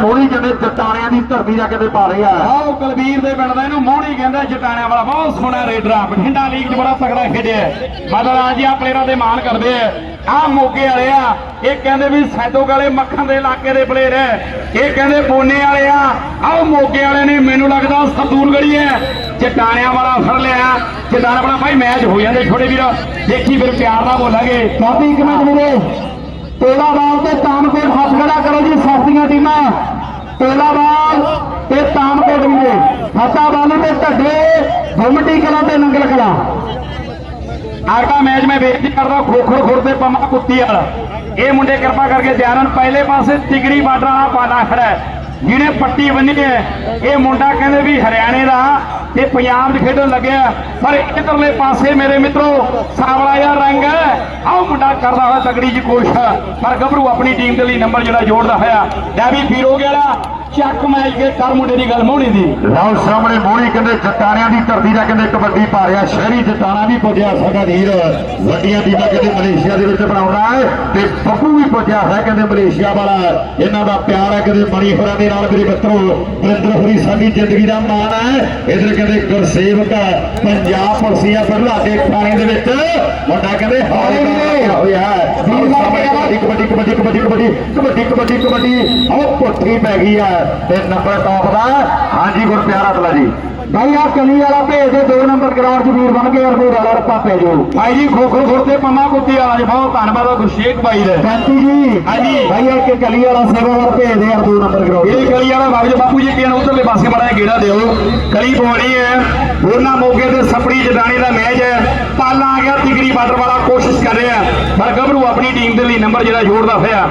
ਮੋਹਣੀ ਕਹਿੰਦੇ ਚਟਾਣਿਆਂ ਦੀ ਧਰਤੀ ਜਾ ਕੇ ਪਾ ਰਹੇ ਆਓ ਕੁਲਵੀਰ ਦੇ ਪਿੰਡ ਦਾ ਇਹਨੂੰ ਮੋਹਣੀ ਕਹਿੰਦਾ ਚਟਾਣਿਆਂ ਵਾਲਾ ਬਹੁਤ ਸੋਹਣਾ ਰੇਡਰ ਆ। ਬਠਿੰਡਾ ਲੀਗ 'ਚ ਬੜਾ ਤਕੜਾ ਖੇਡਿਆ ਮਤਲਬ ਜੀ ਆ ਪਲੇਅਰਾਂ ਦੇ ਮਾਣ ਕਰਦੇ ਆ। ਆ ਮੋਗੇ ਵਾਲੇ ਆ। ਇਹ ਕਹਿੰਦੇ ਵੀ ਸੈਦੋ ਵਾਲੇ ਮੱਖਣ ਦੇ ਇਲਾਕੇ ਦੇ ਪਲੇਅਰ ਹੈ ਇਹ ਕਹਿੰਦੇ ਪੋਨੇ ਵਾਲੇ ਆ। ਆਓ ਮੋਗੇ ਵਾਲੇ ਨੇ ਮੈਨੂੰ ਲੱਗਦਾ ਸਤੂਰ ਗੜੀ ਹੈ। ਚਟਾਣਿਆਂ ਵਾਲਾ ਫੜ ਲਿਆ। ਚਟਾਣਾ ਵਾਲਾ ਭਾਈ ਮੈਚ ਹੋ ਜਾਂਦੇ ਛੋਟੇ ਵੀਰ। ਦੇਖੀ ਫਿਰ ਪਿਆਰ ਨਾਲ ਬੋਲਾਂਗੇ। ਕਾਫੀ ਇੱਕ ਮਿੰਟ ਵੀਰੇ। ਤੇਲਾ ਬਾਲ ਤੇ ਤਾਮਕੋਟ ਹੱਥ ਖੜਾ ਕਰੋ ਜੀ ਸਸਤੀਆਂ ਟੀਮਾਂ। ਤੇਲਾ ਤੇ ਤਾਮਕੋਟ ਵੀਰੇ ਫਤਾ ਬਾਲੂ ਢੱਡੇ, ਗੁੰਮਟੀ ਕਲਾ ਤੇ ਨੰਗਲ ਕਲਾ। ਆਗਾ ਮੈਚ ਮੈਂ ਬੇਨਤੀ ਕਰਦਾ, ਖੋਖਰ ਖੁਰ ਤੇ ਪੰਮਾ ਕੁੱਤੀ ਵਾਲਾ। ਇਹ ਮੁੰਡੇ ਕਿਰਪਾ ਕਰਕੇ ਧਿਆਨ ਪਹਿਲੇ ਪਾਸੇ ਤਿਗੜੀ ਬਾਰਡਰ ਵਾਲਾ ਪਾਲਾ ਖੜਾ ਹੈ। ਜਿਹਨੇ ਪੱਟੀ ਬੰਨੀ ਹੈ, ਇਹ ਮੁੰਡਾ ਕਹਿੰਦੇ ਵੀ ਹਰਿਆਣੇ ਦਾ ਇਹ ਪੰਜਾਬ 'ਚ ਖੇਡਣ ਲੱਗਿਆ। ਪਰ ਇਧਰਲੇ ਪਾਸੇ ਮੇਰੇ ਮਿੱਤਰੋ, ਸਾਵਲਾ ਜਿਹਾ ਰੰਗ ਹੈ। ਆਹ ਮੁੰਡਾ ਕਰਦਾ ਹੋਇਆ ਤਗੜੀ ਜੀ ਕੋਸ਼ਿਸ਼। ਪਰ ਗੱਭਰੂ ਆਪਣੀ ਟੀਮ ਦੇ ਲਈ ਨੰਬਰ ਜਿਹੜਾ ਜੋੜਦਾ ਹੋਇਆ। ਡੈਵੀ ਵੀ ਫੀਰੋ ਗਿਆ ਚੱਕ ਮੈਚ ਕੇ ਕਰ ਮੁੰਡੇ ਦੀ ਗੱਲ ਮੋਹਣੀ ਦੀ। ਲਓ ਸਾਹਮਣੇ ਮੋਹਣੀ ਕਹਿੰਦੇ ਚਟਾਣਿਆਂ ਦੀ ਧਰਤੀ ਦਾ ਕਹਿੰਦੇ ਕਬੱਡੀ ਪਾ ਰਿਹਾ, ਸ਼ਹਿਰੀ ਚਟਾਣਾ ਵੀ ਪੁੱਜਿਆ ਸਾਡਾ ਵੀਰ। ਵੱਡੀਆਂ ਟੀਮਾਂ ਕਹਿੰਦੇ ਮਲੇਸ਼ੀਆ ਦੇ ਵਿੱਚ ਬਣਾਉਣਾ ਹੈ ਤੇ ਬੱਬੂ ਵੀ ਪੁੱਜਿਆ ਹੈ ਕਹਿੰਦੇ ਮਲੇਸ਼ੀਆ ਵਾਲਾ। ਇਹਨਾਂ ਦਾ ਪਿਆਰ ਹੈ ਕਹਿੰਦੇ ਮਣੀ ਹੋਰਾਂ ਦੇ ਨਾਲ ਮੇਰੇ ਮਿੱਤਰੋ ਬਰਿੰਦਰ ਹੋਰੀ ਸਾਡੀ ਜ਼ਿੰਦਗੀ ਦਾ ਮਾਣ ਹੈ। ਇਧਰ ਕਹਿੰਦੇ ਗੁਰਸੇਵਕ ਪੰਜਾਬ ਪੁਲਸੀਆ ਬਰਲਾਡੇ ਥਾਣੇ ਦੇ ਵਿੱਚ। ਮੁੰਡਾ ਕਹਿੰਦੇ ਹਾਰੇ ਹੋਇਆ ਕਬੱਡੀ ਕਬੱਡੀ ਕਬੱਡੀ ਕਬੱਡੀ ਕਬੱਡੀ ਕਬੱਡੀ ਕਬੱਡੀ ਆਹ ਪੁੱਠੀ ਪੈ ਗਈ ਹੈ। ਤੇ ਨੰਬਰ ਟੌਪ ਦਾ। ਹਾਂਜੀ ਗੁਰਪਿਆਰਾ ਤਲਾ ਜੀ। ਭਾਈ ਆ ਕਲੀ ਵਾਲਾ ਭੇਜ ਦੇ 2 ਨੰਬਰ ਗਰਾਊਂਡ 'ਚ ਵੀਰ ਬਣ ਕੇ ਅਰਦੇ ਰਲਾ ਰੱਪਾ ਜਾਓ ਭਾਈ ਜੀ ਖੋਖਰ ਖੁਰ ਤੇ ਪੰਮਾ ਕੁੱਤੀ ਵਾਲਾ ਜੀ ਬਹੁਤ ਧੰਨਵਾਦ ਆ ਗੁਰਸ਼ੇਖ ਭਾਈ ਦਾ। ਬੰਤੀ ਜੀ। ਹਾਂਜੀ। ਭਾਈ ਆ ਕਿ ਕਲੀ ਵਾਲਾ ਸੇਵਾਦਾਰ ਭੇਜ ਦੇ ਯਾਰ 2 ਨੰਬਰ ਗਰਾਊਂਡ ਇਹ ਗਲੀ ਵਾਲਾ ਬਾਬੂ ਜੀ ਬਾਪੂ ਜੀ ਕਿਹਨ ਉਧਰਲੇ ਪਾਸੇ ਮੜਾ ਗੇੜਾ ਦਿਓ। ਗਲੀ ਪਵਾਣੀ ਹੈ। ਉਹਨਾਂ ਮੋਗੇ ਤੇ ਸਪੜੀ ਜਦਾਨੀ ਦਾ ਮੈਚ ਹੈ। ਪਾਲਾ ਆ ਗਿਆ ਤਿਗਰੀ ਬਾਰਡਰ ਵਾਲਾ ਕੋਸ਼ਿਸ਼ ਕਰ ਰਿਹਾ। ਪਰ ਗੱਭਰੂ ਆਪਣੀ ਟੀਮ ਦੇ ਲਈ ਨੰਬਰ ਜਿਹੜਾ ਜੋੜਦਾ ਹੋਇਆ।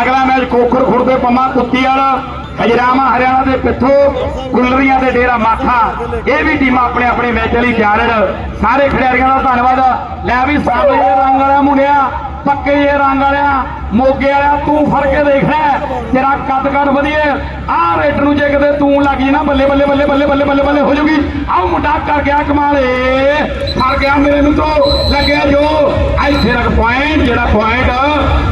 ਅਗਲਾ ਮੈਚ ਕੋਖਰ ਖੁਰ ਦੇ ਪੰਮਾ ਕੁੱਤੀ ਵਾਲਾ ਖਜਰਾਮਾ ਹਰਿਆਣਾ ਦੇ ਪਿੱਥੋਂ ਗੁੱਲਰੀਆਂ ਦੇ ਡੇਰਾ ਮਾਥਾ। ਇਹ ਵੀ ਟੀਮਾਂ ਆਪਣੇ ਆਪਣੇ ਮੈਚ ਲਈ ਤਿਆਰ ਹਨ। ਸਾਰੇ ਖਿਡਾਰੀਆਂ ਦਾ ਧੰਨਵਾਦ। ਲੈ ਵੀ ਸਾਹਮਣੇ ਰੰਗ ਵਾਲਾ ਮੁੰਡਿਆ। ਪੱਕੇ ਜੇ ਰੰਗ ਵਾਲਿਆ, ਮੋਗੇ ਵਾਲਿਆ, ਤੂੰ ਫੜ ਕੇ ਦੇਖ ਲੈ, ਤੇਰਾ ਕੱਦ ਕੱਦ ਵਧੀਆ ਆਹ ਰੇਟ ਨੂੰ ਜੇ ਕਿਤੇ ਤੂੰ ਲੱਗ ਜੀ ਨਾ, ਬੱਲੇ ਬੱਲੇ ਬੱਲੇ ਬੱਲੇ ਬੱਲੇ ਬੱਲੇ ਬੱਲੇ ਹੋ ਜੂਗੀ ਆਹ ਮੁੰਡਾ ਕਰ ਗਿਆ ਕਮਾਲੇ ਫੜ ਗਿਆ ਮੇਰੇ ਨੂੰ ਤੋਂ। ਲੱਗਿਆ ਜੋ। ਇੱਥੇ ਰੱਖ ਪੁਆਇੰਟ ਜਿਹੜਾ ਪੁਆਇੰਟ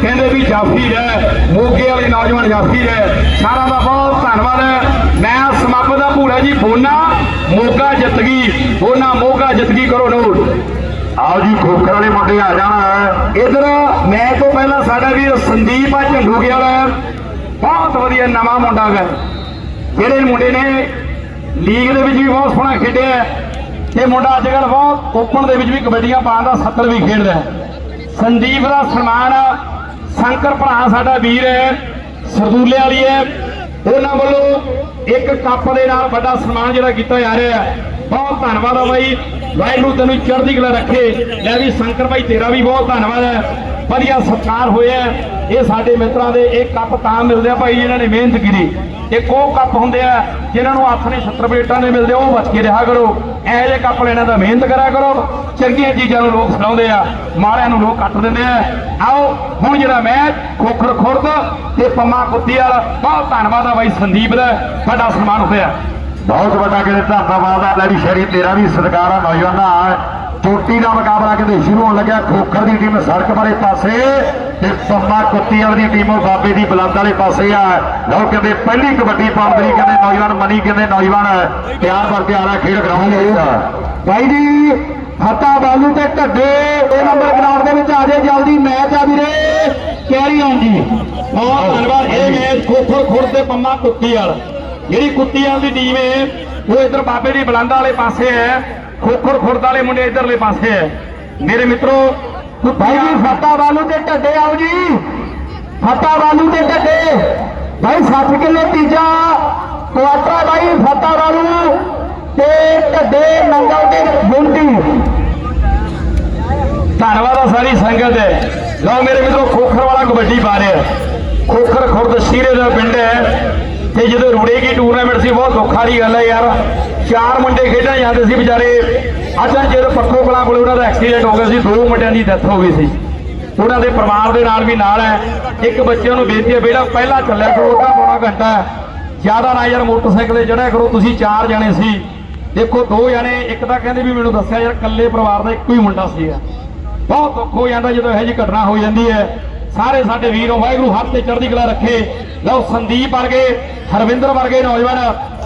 ਕਹਿੰਦੇ ਵੀ ਜਾਫੀ ਹੈ। ਮੋਗੇ ਵਾਲੇ ਨੌਜਵਾਨ ਜਾਫੀ ਹੈ। ਸਾਰਾ ਦਾ ਬਹੁਤ ਧੰਨਵਾਦ ਹੈ। ਮੈਂ ਸਮਾਪਤ ਦਾ ਭੂਰਾ ਜੀ, ਬੋਨਾ ਮੋਗਾ ਜਿੱਤ ਗਈ। ਬੋਨਾ ਮੋਗਾ ਜਿੱਤ ਗਈ ਕਰੋ ਨੋਟ ਆਓ ਜੀ, ਖੋਖਰ ਵਾਲੇ ਮੁੰਡੇ ਆ ਜਾਣਾ। ਇਧਰ ਮੈਚ ਤੋਂ ਪਹਿਲਾਂ ਸਾਡਾ ਵੀਰ ਸੰਦੀਪ ਆ, ਝੰਡੂ ਗਿਆ ਵਾਲਾ ਬਹੁਤ ਵਧੀਆ ਨਵਾਂ ਮੁੰਡਾ ਹੈ ਜਿਹੜੇ ਮੁੰਡੇ ਨੇ ਲੀਗ ਦੇ ਵਿੱਚ ਵੀ ਬਹੁਤ ਸੋਹਣਾ ਖੇਡਿਆ ਹੈ। ਮੁੰਡਾ ਅੱਜ ਕੱਲ੍ਹ ਬਹੁਤ ਓਪਨ ਦੇ ਵਿੱਚ ਵੀ ਕਬੱਡੀਆਂ ਪਾਉਣ ਦਾ ਸੱਤਰ ਵੀ ਖੇਡਦਾ ਸੰਦੀਪ ਦਾ ਸਨਮਾਨ ਸ਼ੰਕਰ ਭਰਾ ਸਾਡਾ ਵੀਰ ਹੈ, ਸਰਦੂਲੇ ਵਾਲੀ ਹੈ। ਉਹਨਾਂ ਵੱਲੋਂ ਇੱਕ ਕੱਪ ਦੇ ਨਾਲ ਵੱਡਾ ਸਨਮਾਨ ਜਿਹੜਾ ਕੀਤਾ ਜਾ ਰਿਹਾ ਬਹੁਤ ਧੰਨਵਾਦ ਆ ਬਾਈ। ਵਾਹਿਗੁਰੂ ਤੈਨੂੰ ਚੜ੍ਹਦੀ ਕਲਾ ਰੱਖੇ। ਲੈ ਵੀ ਸ਼ੰਕਰ ਭਾਈ, ਤੇਰਾ ਵੀ ਬਹੁਤ ਧੰਨਵਾਦ ਹੈ। ਵਧੀਆ ਸਤਿਕਾਰ ਹੋਇਆ ਇਹ ਸਾਡੇ ਮਿੱਤਰਾਂ ਦੇ ਇਹ ਕੱਪ ਤਾਂ ਮਿਲਦੇ ਆ ਭਾਈ, ਜਿਨ੍ਹਾਂ ਨੇ ਮਿਹਨਤ ਕੀਤੀ। ਇੱਕ ਉਹ ਕੱਪ ਹੁੰਦੇ ਆ, ਜਿਨ੍ਹਾਂ ਨੂੰ ਹੱਥ ਨੇ 70 ਪਲੇਟਾਂ ਦੇ ਮਿਲਦੇ, ਉਹ ਬਚ ਕੇ ਰਿਹਾ ਕਰੋ। ਇਹੋ ਜਿਹੇ ਕੱਪ ਲੈਣਾ ਦਾ ਮਿਹਨਤ ਕਰਿਆ ਕਰੋ। ਚੰਗੀਆਂ ਚੀਜ਼ਾਂ ਨੂੰ ਲੋਕ ਸੁਣਾਉਂਦੇ ਆ। ਮਾੜਿਆਂ ਨੂੰ ਲੋਕ ਕੱਟ ਦਿੰਦੇ ਆ। ਆਓ, ਹੁਣ ਜਿਹੜਾ ਮੈਚ ਖੋਖਰ ਖੁਰਦ ਤੇ ਪੰਮਾ ਕੁੱਤੀ ਵਾਲਾ, ਬਹੁਤ ਧੰਨਵਾਦ ਆ ਬਾਈ ਸੰਦੀਪ ਦਾ। ਸਾਡਾ ਸਨਮਾਨ ਹੋਇਆ। ਬਹੁਤ ਵੱਡਾ ਕਿਤੇ ਧੰਨਵਾਦ ਆ ਲੈ ਸ਼ਹਿਰੀ ਤੇਰਾ ਵੀ ਸਤਿਕਾਰ ਆ ਨੌਜਵਾਨਾਂ ਚੋਟੀ ਦਾ ਮੁਕਾਬਲਾ ਕਿਤੇ ਸ਼ੁਰੂ ਹੋਣ ਲੱਗਿਆ। ਖੋਖਰ ਦੀ ਟੀਮ ਸੜਕ ਵਾਲੇ ਪਾਸੇ ਤੇ ਪੰਮਾ ਕੁੱਤੀ ਵਾਲੀ ਟੀਮ ਉਹ ਬਾਬੇ ਦੀ ਬਲੰਦ ਵਾਲੇ ਪਾਸੇ ਆ। ਲਓ ਕਹਿੰਦੇ ਪਹਿਲੀ ਕਬੱਡੀ ਪਾਉਂਦੀ ਕਹਿੰਦੇ ਨੌਜਵਾਨ ਮਨੀ ਕਹਿੰਦੇ ਨੌਜਵਾਨ ਤਿਆਰ ਬਰ ਤਿਆਰ ਆ ਖੇਡ ਗਰਾਊਂਡ ਭਾਈ ਜੀ ਫਤਾ ਬਾਲੂ ਤੇ ਢੱਡੇ। ਇਹ ਨੰਬਰ ਗਰਾਊਂਡ ਦੇ ਵਿੱਚ ਆ ਜਾਏ ਜਲਦੀ। ਮੈਚ ਆ ਵੀਰੇ। ਕੈਰੀ ਆਨ ਜੀ। ਬਹੁਤ ਧੰਨਵਾਦ। ਇਹ ਮੈਚ ਖੋਖਰ ਖੁਰਦ ਤੇ ਪੰਮਾ ਕੁੱਤੀ ਵਾਲਾ। ਜਿਹੜੀ ਕੁੱਤੀ ਵਾਲੀ ਦੀ ਟੀਮ ਹੈ ਉਹ ਇਧਰ ਬਾਬੇ ਦੀ ਬਲੰਦਾ ਵਾਲੇ ਪਾਸੇ ਹੈ ਖੋਖਰ ਖੁਰਦ ਵਾਲੇ ਮੁੰਡੇ ਇਧਰਲੇ ਪਾਸੇ ਹੈ। ਮੇਰੇ ਮਿੱਤਰੋ ਭਾਈ ਜੀ ਫਤਾ ਬਾਲੂ ਤੇ ਢੱਡੇ ਆਓ ਜੀ। ਫਤਾ ਬਾਲੂ ਤੇ ਢੱਡੇ। ਭਾਈ 60 ਕਿਲੋ ਤੀਜਾ। ਕੁਆਟਰ ਭਾਈ ਫਤਾ ਬਾਲੂ ਤੇ ਢੱਡੇ ਨੰਗਲ ਦੇ ਗੁੰਡੀ ਧੰਨਵਾਦ ਆ ਸਾਰੀ ਸੰਗਤ ਹੈ। ਲਓ ਮੇਰੇ ਮਿੱਤਰੋ ਖੋਖਰ ਵਾਲਾ ਕਬੱਡੀ ਪਾ ਰਿਹਾ ਖੋਖਰ ਖੁਰਦ ਸ਼ੀਰੇ ਦਾ ਪਿੰਡ ਹੈ। ਤੇ ਜਦੋਂ ਰੁੜੇਗੀ ਟੂਰਨਾਮੈਂਟ ਸੀ, ਬਹੁਤ ਦੁੱਖ ਵਾਲੀ ਗੱਲ ਹੈ ਯਾਰ। ਚਾਰ ਮੁੰਡੇ ਖੇਡਣ ਜਾਂਦੇ ਸੀ ਵਿਚਾਰੇ। ਅੱਜ ਜਦੋਂ ਪੱਖੋ ਕਲਾਂ ਕੋਲ ਉਹਨਾਂ ਦਾ ਐਕਸੀਡੈਂਟ ਹੋ ਗਿਆ ਸੀ, ਦੋ ਮੁੰਡਿਆਂ ਦੀ ਡੈਥ ਹੋ ਗਈ ਸੀ। ਉਹਨਾਂ ਦੇ ਪਰਿਵਾਰ ਦੇ ਨਾਲ ਵੀ ਨਾਲ ਹੈ। ਇੱਕ ਬੱਚੇ ਨੂੰ ਬੇਨਤੀ ਹੈ ਬੇੜਾ ਪਹਿਲਾਂ ਚੱਲਿਆ ਕਰੋ, ਉਹਦਾ ਪੌਣਾ ਘੰਟਾ ਜ਼ਿਆਦਾ ਨਾ ਯਾਰ ਮੋਟਰਸਾਈਕਲ ਤੇ ਚੜਿਆ ਕਰੋ, ਤੁਸੀਂ ਚਾਰ ਜਣੇ ਸੀ। ਦੇਖੋ, ਦੋ ਜਣੇ, ਇੱਕ ਤਾਂ ਕਹਿੰਦੇ ਵੀ ਮੈਨੂੰ ਦੱਸਿਆ ਯਾਰ, ਇਕੱਲੇ ਪਰਿਵਾਰ ਦਾ ਇੱਕੋ ਹੀ ਮੁੰਡਾ ਸੀਗਾ। ਬਹੁਤ ਦੁੱਖ ਹੋ ਜਾਂਦਾ ਜਦੋਂ ਇਹੋ ਜਿਹੀ ਘਟਨਾ ਹੋ ਜਾਂਦੀ ਹੈ। ਸਾਰੇ ਸਾਡੇ ਵੀਰੋ, ਵਾਹਿਗੁਰੂ ਹੱਥ ਤੇ ਚੜ੍ਹਦੀ ਕਲਾ ਰੱਖੇ। ਲਓ, ਸੰਦੀਪ ਵਰਗੇ, ਹਰਵਿੰਦਰ ਵਰਗੇ ਨੌਜਵਾਨ।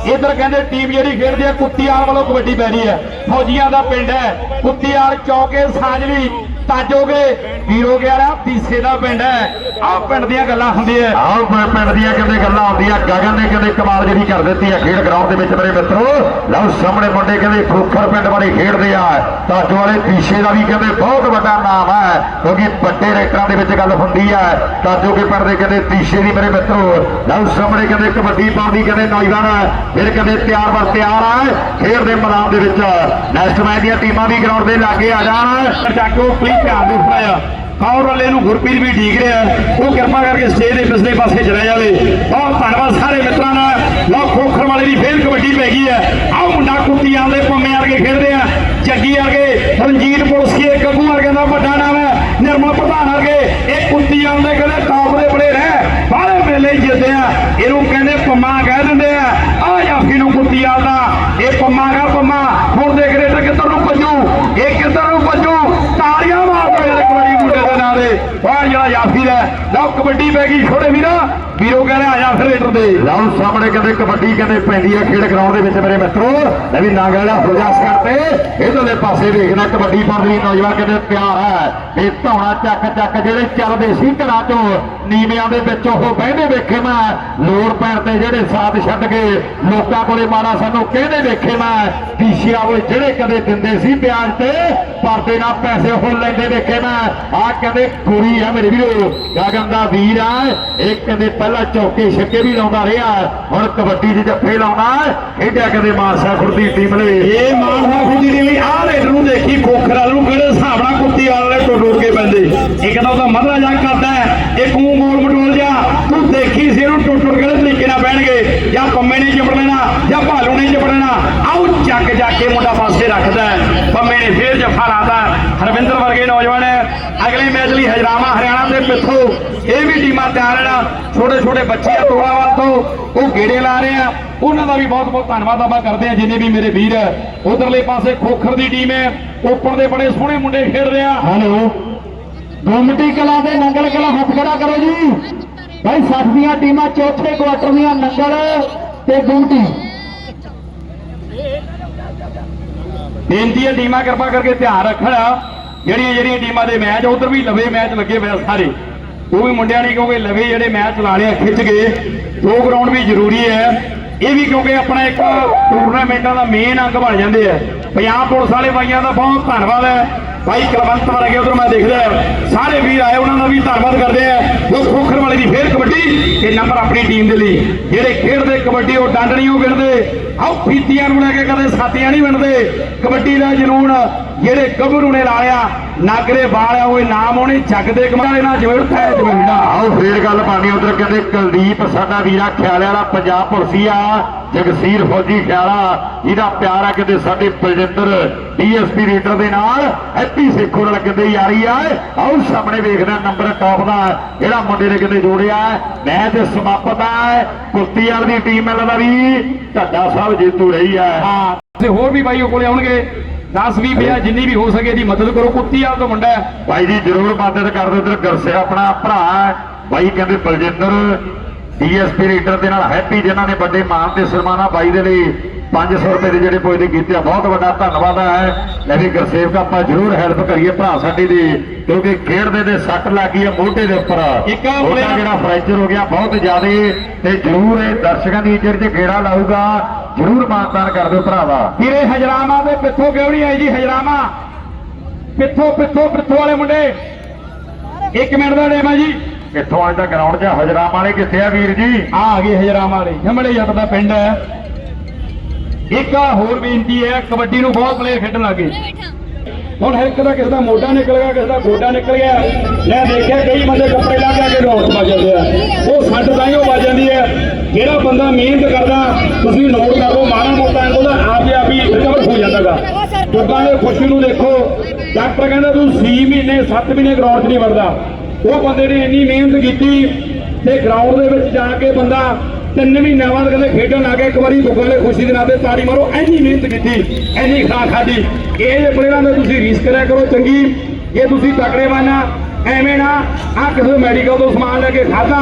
ਇਧਰ ਕਹਿੰਦੇ ਟੀਮ ਜਿਹੜੀ ਖੇਡਦੀ ਹੈ, ਕੁੱਤੀਆਲ ਵੱਲੋਂ ਕਬੱਡੀ ਪੈ ਰਹੀ ਹੈ। ਫੌਜੀਆਂ ਦਾ ਪਿੰਡ ਹੈ, ਕੁੱਤੀਆਲ ਚੌਕੇ ਸਾਜਲੀ ਤਾਜੋਗੇ। ਵੀਰੋਗੇ ਵਾਲਾ ਪੀਸੇ ਦਾ ਪਿੰਡ ਹੈ। ਆਹ ਪਿੰਡ ਦੀਆਂ ਗੱਲਾਂ ਹੁੰਦੀਆਂ। ਮੈਂ ਪਿੰਡ ਦੀਆਂ ਕਹਿੰਦੇ ਗੱਲਾਂ ਆਉਂਦੀਆਂ ਗਗਨ ਨੇ ਕਹਿੰਦੇ ਕਮਾਲ ਜਿਹੜੀ ਕਰ ਦਿੱਤੀ ਹੈ ਖੇਡ ਗਰਾਊਂਡ ਦੇ ਵਿੱਚ ਮੇਰੇ ਮਿੱਤਰੋ। ਲਓ ਸਾਹਮਣੇ ਮੁੰਡੇ ਕਹਿੰਦੇ ਫੋਖਰ ਪਿੰਡ ਵਾਲੇ ਖੇਡਦੇ ਆ। ਤਾਜੋ ਵਾਲੇ ਪੀਛੇ ਦਾ ਵੀ ਕਹਿੰਦੇ ਬਹੁਤ ਵੱਡਾ ਨਾਮ ਹੈ ਕਿਉਂਕਿ ਵੱਡੇ ਰੇਟਰਾਂ ਦੇ ਵਿੱਚ ਗੱਲ ਹੁੰਦੀ ਹੈ। ਤਾਜੋ ਕੇ ਪਿੰਡ ਦੇ ਕਹਿੰਦੇ ਪੀਛੇ ਦੀ ਮੇਰੇ ਮਿੱਤਰੋ। ਲਓ ਸਾਹਮਣੇ ਕਹਿੰਦੇ ਕਬੱਡੀ ਪਾਉਂਦੀ ਕਹਿੰਦੇ ਨੌਜਵਾਨ ਫਿਰ ਕਹਿੰਦੇ ਤਿਆਰ ਬਰ ਤਿਆਰ ਹੈ। ਖੇਡ ਦੇ ਮੈਦਾਨ ਦੇ ਵਿੱਚ ਨੈਕਸਟ ਮੈਚ ਦੀਆਂ ਟੀਮਾਂ ਵੀ ਗਰਾਊਂਡ ਦੇ ਲਾਗੇ ਆ ਜਾਣ। ਚਾਕੋ ਪਲੀਜ਼ ਧਿਆਨ ਦੇ ਫੜਾਇਆ ਕੌਰ ਵਾਲੇ ਨੂੰ ਗੁਰਪੀਰ ਵੀ ਠੀਕ ਰਿਹਾ ਉਹ ਕਿਰਪਾ ਕਰਕੇ ਸਟੇਜ ਦੇ ਪਿਛਲੇ ਪਾਸੇ ਚਲਾ ਜਾਵੇ। ਬਹੁਤ ਧੰਨਵਾਦ ਸਾਰੇ ਮਿੱਤਰਾਂ ਦਾ। ਲਓ, ਖੋਖਰ ਵਾਲੇ ਦੀ ਫੇਰ ਕਬੱਡੀ ਪੈ ਗਈ ਹੈ। ਆਹ ਮੁੰਡਾ ਕੁੱਤੀਆਂ ਦੇ ਪੰਮੇ ਵਰਗੇ ਖੇਡਦੇ ਆ। ਜੱਗੀ ਵਰਗੇ, ਰਣਜੀਤ ਪੁਲਸਕੀ ਗੱਗੂ ਵਰਗੇ ਦਾ ਵੱਡਾ ਨਾਮ ਹੈ। ਨਿਰਮਲ ਪ੍ਰਧਾਨ ਵਰਗੇ, ਇਹ ਕੁੱਤੀ ਆਉਂਦੇ ਕਹਿੰਦੇ ਟੌਪ ਦੇ ਪਲੇਅਰ ਹੈ ਬਾਹਲੇ ਮੇਲੇ ਹੀ ਜਿੱਤਦੇ ਆ। ਇਹਨੂੰ ਕਹਿੰਦੇ ਪੰਮਾ ਕਹਿ ਦਿੰਦੇ ਆ। ਆ ਜਾਫੀ ਨੂੰ ਕੁੱਤੀ ਦਾ ਇਹ ਪੰਮਾ ਗਾ ਪੰਮਾ। ਹੁਣ ਦੇਖ ਰਹੇ ਕਿੱਧਰ ਨੂੰ ਭੱਜੂ। ਇਹ ਕਿੱਧਰ ਨੂੰ ਭੱਜੂ ਤਾੜੀਆਂ ਮਾਰਦਾ ਯਾਰ ਇੱਕ ਵਾਰੀ ਮੁੰਡੇ ਦੇ ਜਿਹੜਾ ਜਾਫੀ ਦਾ ਲਓ ਕਬੱਡੀ ਪੈ ਗਈ ਛੋਟੇ ਵੀਰਾ। ਵੀਰੋ ਕਹਿੰਦੇ ਆ ਜਾ ਫਿਰ ਰੇਡਰ ਦੇ। ਲਓ ਸਾਹਮਣੇ ਕਹਿੰਦੇ, ਕਬੱਡੀ ਕਹਿੰਦੇ ਪੈਂਦੀ ਹੈ ਖੇਡ ਗਰਾਊਂਡ ਦੇ ਵਿੱਚ ਮੇਰੇ ਮਿੱਤਰੋ। ਲੈ ਵੀ ਨਾਗਲ ਦਾ ਪ੍ਰਯਾਸ ਕਰਦੇ ਇਧਰਲੇ ਪਾਸੇ ਵੇਖਣਾ ਕਬੱਡੀ ਪਾਉਣ ਨੌਜਵਾਨ ਕਹਿੰਦੇ, ਪਿਆਰ ਹੈ। ਇਹ ਧੌਣਾ ਚੱਕ ਚੱਕ ਜਿਹੜੇ ਚੱਲਦੇ ਸੀ ਘਰਾਂ ਚੋਂ, ਨੀਵਿਆਂ ਦੇ ਵਿੱਚ ਉਹ ਬਹਿੰਦੇ ਵੇਖੇ ਮੈਂ। ਲੋੜ ਪੈਣ ਤੇ ਜਿਹੜੇ ਸਾਥ ਛੱਡ ਕੇ ਲੋਕਾਂ ਕੋਲੇ ਮਾਰਾ ਸਾਨੂੰ ਕਹਿੰਦੇ ਵੇਖੇ ਮੈਂ। ਪੀਸ਼ਿਆ ਉਹ ਜਿਹੜੇ ਕਦੇ ਦਿੰਦੇ ਸੀ ਵਿਆਜ ਤੇ, ਪਰਦੇ ਨਾਲ ਪੈਸੇ ਹੁਣ ਲੈਂਦੇ ਵੇਖੇ ਮੈਂ। ਆਹ ਕਹਿੰਦੇ, ਕੁੜੀ ਆ ਮੇਰੇ ਵੀਰੋ। ਗਗਨ ਦਾ ਵੀਰ ਆ ਇਹ ਕਹਿੰਦੇ ਪਹਿਲਾਂ ਚੌਕੇ ਛੱਕੇ ਵੀ ਲਾਉਂਦਾ ਰਿਹਾ। ਹੁਣ ਕਬੱਡੀ 'ਚ ਜੱਫੇ ਲਾਉਣਾ ਖੇਡਿਆ ਕਦੇ ਮਾਨਸਾ ਖੁਰਦੀ ਟੀਮ ਲਈ? ਇਹ ਮਾਨਸਾ ਖੁਦੀ ਦੀ ਵੀ ਆਹ ਰੇਡਰ ਨੂੰ ਦੇਖੀ, ਖੋਖਰ ਨੂੰ ਕਿਹੜੇ ਹਿਸਾਬ ਨਾਲ ਕੁੱਤੀ ਵਾਲੇ ਟੁੱਟ ਕੇ ਪੈਂਦੇ। ਇੱਕ ਤਾਂ ਉਹਦਾ ਮਧਰਾ ਜਾ ਕਰਦਾ ਇੱਕ ਮੂੰਹ ਗੋਲ ਮਟੋਲ ਜਾ ਤੂੰ ਦੇਖੀ ਸੀ ਇਹਨੂੰ ਟੁੱਟ ਕਿਹੜੇ ਤਰੀਕੇ ਨਾਲ ਪੈਣਗੇ ਜਾਂ ਪੰਮੇ ਨੇ ਚਿਪੜ ਲੈਣਾ, ਜਾਂ ਭਾਲੂ ਨੇ ਚਿਪੜ ਲੈਣਾ? ਆਉ ਚੱਕ ਜਾ ਕੇ ਮੁੰਡਾ ਪਾਸੇ ਰੱਖਦਾ ਪੰਮੇ ਨੇ ਫੇਰ ਜੱਫਾ ਲਾਦਾ ਹਰਵਿੰਦਰ ਵਰਗੇ ਨੌਜਵਾਨ ਅਗਲੇ ਮੈਚ ਲਈ ਹਜਰਾਮਾ ਪਿੱਥੋਂ ਇਹ ਵੀ ਟੀਮਾਂ ਤਿਆਰ ਹਨ। ਛੋਟੇ ਛੋਟੇ ਬੱਚੇ ਆ ਤੋੜਾਵਾਲ ਤੋਂ ਉਹ ਗੇੜੇ ਲਾ ਰਹੇ ਆ। ਉਹਨਾਂ ਦਾ ਵੀ ਬਹੁਤ ਬਹੁਤ ਧੰਨਵਾਦ ਆਪਾਂ ਕਰਦੇ ਆ ਜਿੰਨੇ ਵੀ ਮੇਰੇ ਵੀਰ ਉਧਰਲੇ ਪਾਸੇ ਖੋਖਰ ਦੀ ਟੀਮ ਹੈ ਓਪਨ ਦੇ ਬੜੇ ਸੋਹਣੇ ਮੁੰਡੇ ਖੇਡ ਰਹੇ ਆ। ਹੈਲੋ ਗੁੰਮਟੀ ਕਲਾ ਦੇ ਨੰਗਲ ਕਲਾ ਹੱਥ ਖੜਾ ਕਰੋ ਜੀ। ਭਾਈ 60 ਦੀਆਂ ਟੀਮਾਂ ਚੌਥੇ ਕੁਆਟਰ ਦੀਆਂ ਨੰਗਲ ਤੇ ਗੁੰਮਟੀ। ਬੇਨਤੀ ਹੈ ਟੀਮਾਂ ਕਿਰਪਾ ਕਰਕੇ ਧਿਆਨ ਰੱਖਣ। ਜਿਹੜੀਆਂ ਜਿਹੜੀਆਂ ਟੀਮਾਂ ਦੇ ਮੈਚ, ਉਧਰ ਵੀ ਲਵੇ ਮੈਚ ਲੱਗੇ ਹੋਏ ਸਾਰੇ। ਉਹ ਵੀ ਮੁੰਡਿਆਂ ਨੇ ਕਿਉਂਕਿ ਲਵੇ ਜਿਹੜੇ ਮੈਚ ਲਾ ਲਿਆ ਖਿੱਚ ਕੇ। ਦੋ ਗਰਾਊਂਡ ਵੀ ਜ਼ਰੂਰੀ ਹੈ। ਇਹ ਵੀ ਕਿਉਂਕਿ ਆਪਣਾ ਇੱਕ ਟੂਰਨਾਮੈਂਟਾਂ ਦਾ ਮੇਨ ਅੰਗ ਬਣ ਜਾਂਦੇ ਆ। ਪੰਜਾਬ ਪੁਲਿਸ ਵਾਲੇ ਬਾਈਆਂ ਦਾ ਬਹੁਤ ਧੰਨਵਾਦ ਹੈ। ਭਾਈ ਕੁਲਵੰਤ ਵਰਗੇ ਉਧਰ ਮੈਂ ਦੇਖਦਾ ਸਾਰੇ ਵੀਰ ਆਏ, ਉਹਨਾਂ ਦਾ ਵੀ ਧੰਨਵਾਦ ਕਰਦੇ ਆ। ਉਹ ਖੋਖਰ ਵਾਲੇ ਦੀ ਫੇਰ ਕਬੱਡੀ ਤੇ ਨੰਬਰ ਆਪਣੀ ਟੀਮ ਦੇ ਲਈ। ਜਿਹੜੇ ਖੇਡਦੇ, ਕਬੱਡੀ ਉਹ ਡੰਡ ਨਹੀਂ ਉਹ ਗਿਣਦੇ। ਆਓ, ਫੀਤੀਆਂ ਨੂੰ ਲੈ ਕੇ ਕਦੇ ਸਾਥੀਆਂ ਨਹੀਂ ਬਣਦੇ ਕਬੱਡੀ ਦਾ ਜਨੂਨ ਜਿਹੜੇ ਗੱਭਰੂ ਨੇ ਲਾਇਆ ਨਾਗਰੇ ਵਾਲਿਆ ਹੋਏ ਨਾਮ ਉਹਨੇ ਜੱਗ ਦੇ ਕਮਾਲੇ ਨਾਲ ਜਵੇੜਤਾ ਹੈ ਜਵੇੜਾ ਆਓ ਫੇਰ ਗੱਲ ਪਾਣੀ ਉਧਰ ਕਹਿੰਦੇ ਕੁਲਦੀਪ ਸਾਡਾ ਵੀਰਾ ਖਿਆਲੇ ਵਾਲਾ ਪੰਜਾਬ ਪੁਲਸੀਆ ਜਗਸੀਰ ਫੌਜੀ ਖਿਆਲਾ ਇਹਦਾ ਪਿਆਰ ਆ ਕਿਤੇ ਸਾਡੇ ਬਲਜਿੰਦਰ ਡੀਐਸਪੀ ਰੀਡਰ ਦੇ ਨਾਲ ਹੈਪੀ ਸੇਖੋ ਨਾਲ ਕਹਿੰਦੇ ਯਾਰੀ ਆ। ਆਓ ਸਾਹਮਣੇ ਵੇਖਦਾ ਨੰਬਰ ਟੌਪ ਦਾ ਜਿਹੜਾ ਮੁੰਡੇ ਨੇ ਕਹਿੰਦੇ ਜੋੜਿਆ ਮੈਚ ਸਮਾਪਤ ਹੈ ਕੁਸ਼ਤੀ ਵਾਲੀ ਦੀ ਟੀਮ ਮਿਲਦਾ ਵੀ ਢੱਡਾ ਸਾਹਿਬ ਜੇਤੂ ਰਹੀ ਹਾਂ ਤੇ ਹੋਰ ਵੀ ਬਾਈ ਉਹ ਕੋਲੇ ਆਉਣਗੇ। 10 20 ਪਿਆ ਜਿੰਨੀ ਵੀ ਹੋ ਸਕੇ ਦੀ ਮਦਦ ਕਰੋ। ਕੁੱਤੀ ਆ ਤੋਂ ਮੁੰਡਾ ਹੈ। ਭਾਈ ਜੀ ਜਰੂਰ ਮਦਦ ਕਰ ਦਿਓ। ਇਧਰ ਗਰਸੇ ਆਪਣਾ ਭਰਾ ਹੈ। ਬਾਈ ਕਹਿੰਦੇ ਬਲਜਿੰਦਰ ਡੀਐਸਪੀ ਰੀਡਰ ਦੇ ਨਾਲ ਹੈਪੀ ਜਿਨ੍ਹਾਂ ਨੇ ਵੱਡੇ ਮਾਨ ਤੇ ਸਨਮਾਨਾ ਬਾਈ ਦੇ ਲਈ 500 ਰੁਪਏ ਦੇ ਜਿਹੜੇ ਪੁੱਜਦੇ ਕੀਤੇ ਆ ਬਹੁਤ ਵੱਡਾ ਧੰਨਵਾਦ ਹੈ। ਲੈ ਵੀ ਗੁਰਸੇਵਕ ਆਪਾਂ ਜਰੂਰ ਹੈਲਪ ਕਰੀਏ ਭਰਾ ਸਾਡੀ ਦੀ ਕਿਉਂਕਿ ਖੇਡਦੇ ਦੇ ਸੱਟ ਲੱਗੀ ਹੈ ਮੋਢੇ ਦੇ ਉੱਪਰ। player- ਜਿਹੜਾ ਫ੍ਰੈਕਚਰ ਹੋ ਗਿਆ ਬਹੁਤ ਜ਼ਿਆਦੇ ਤੇ ਜਰੂਰ ਇਹ ਦਰਸ਼ਕਾਂ ਦੀ ਇੱਜ਼ਤ 'ਚ ਗੇੜਾ ਲਾਊਗਾ। ਜਰੂਰ ਮਾਨਤਾਨ ਕਰ ਦਿਓ ਭਰਾਵਾ। ਵੀਰੇ ਹਜਰਾਮਾ ਦੇ ਪਿੱਥੋਂ ਕਿਉਂ ਨਹੀਂ ਆਈ ਜੀ ਹਜਰਾਮਾ ਪਿੱਥੋਂ ਪਿੱਥੋਂ ਪਿੱਥੋਂ ਵਾਲੇ ਮੁੰਡੇ। ਇੱਕ ਮਿੰਟ ਦਾ ਟਾਈਮ ਆ ਜੀ। ਕਿੱਥੋਂ ਅੱਜ ਦਾ ਗਰਾਊਂਡ 'ਚ ਹਜਰਾਮ ਵਾਲੇ ਕਿੱਥੇ ਆ ਵੀਰ ਜੀ? ਆ ਆ ਗਏ ਹਜਰਾਮਾ ਵਾਲੇ ਹਮੜੇ ਜੱਟ ਦਾ ਪਿੰਡ ਹੈ। ਇੱਕ ਹੋਰ ਬੇਨਤੀ ਹੈ ਕਬੱਡੀ ਨੂੰ ਬਹੁਤ ਪਲੇਅਰ ਖੇਡਣ ਲੱਗੇ ਹੁਣ ਹਰ ਇੱਕ ਦਾ ਕਿਸੇ ਦਾ ਮੋਢਾ ਨਿਕਲ ਗਿਆ ਕਿਸੇ ਦਾ ਗੋਡਾ ਨਿਕਲ ਗਿਆ। ਮੈਂ ਦੇਖਿਆ ਕਈ ਬੰਦੇ ਕੱਪੜੇ ਲਾ ਕੇ ਰੌਣਕ ਜਾਂਦੇ ਆ। ਉਹ ਸੱਟ ਤਾਂ ਹੀ ਉਹ ਵੱਜ ਜਾਂਦੀ ਹੈ। ਜਿਹੜਾ ਬੰਦਾ ਮਿਹਨਤ ਕਰਦਾ ਤੁਸੀਂ ਨੋਟ ਕਰ ਲਓ ਮਾੜਾ ਮੋਟਾ ਉਹਦਾ ਆਪੇ ਆਪ ਹੀ ਰਿਕਵਰ ਹੋ ਜਾਂਦਾਗਾ ਲੋਕਾਂ ਦੇ ਖੁਸ਼ੀ ਨੂੰ ਦੇਖੋ ਡਾਕਟਰ ਕਹਿੰਦਾ ਤੂੰ 6 ਮਹੀਨੇ 7 ਮਹੀਨੇ ਗਰਾਊਂਡ 'ਚ ਨਹੀਂ ਵੜਦਾ, ਉਹ ਬੰਦੇ ਨੇ ਇੰਨੀ ਮਿਹਨਤ ਕੀਤੀ ਤੇ ਗਰਾਊਂਡ ਦੇ ਵਿੱਚ ਜਾ ਕੇ ਬੰਦਾ ਤਿੰਨ ਮਹੀਨਿਆਂ ਬਾਅਦ ਕਹਿੰਦੇ ਖੇਡਣ ਆ ਕੇ ਇੱਕ ਵਾਰੀ ਲੋਕਾਂ ਨੇ ਖੁਸ਼ੀ ਦੇ ਨਾਲ ਤੇ ਤਾੜੀ ਮਾਰੋ, ਇੰਨੀ ਮਿਹਨਤ ਕੀਤੀ, ਇੰਨੀ ਖਾ ਖਾਦੀ ਇਹ ਪਲੇਅਰਾਂ ਦਾ ਤੁਸੀਂ ਰੀਸ ਕਰਿਆ ਕਰੋ ਚੰਗੀ ਇਹ ਤੁਸੀਂ ਤਕੜੇ ਬਾਨਾ ਐਵੇਂ ਨਾ ਆ ਕਿਸੇ ਮੈਡੀਕਲ ਤੋਂ ਸਮਾਨ ਲੈ ਕੇ ਖਾਦਾ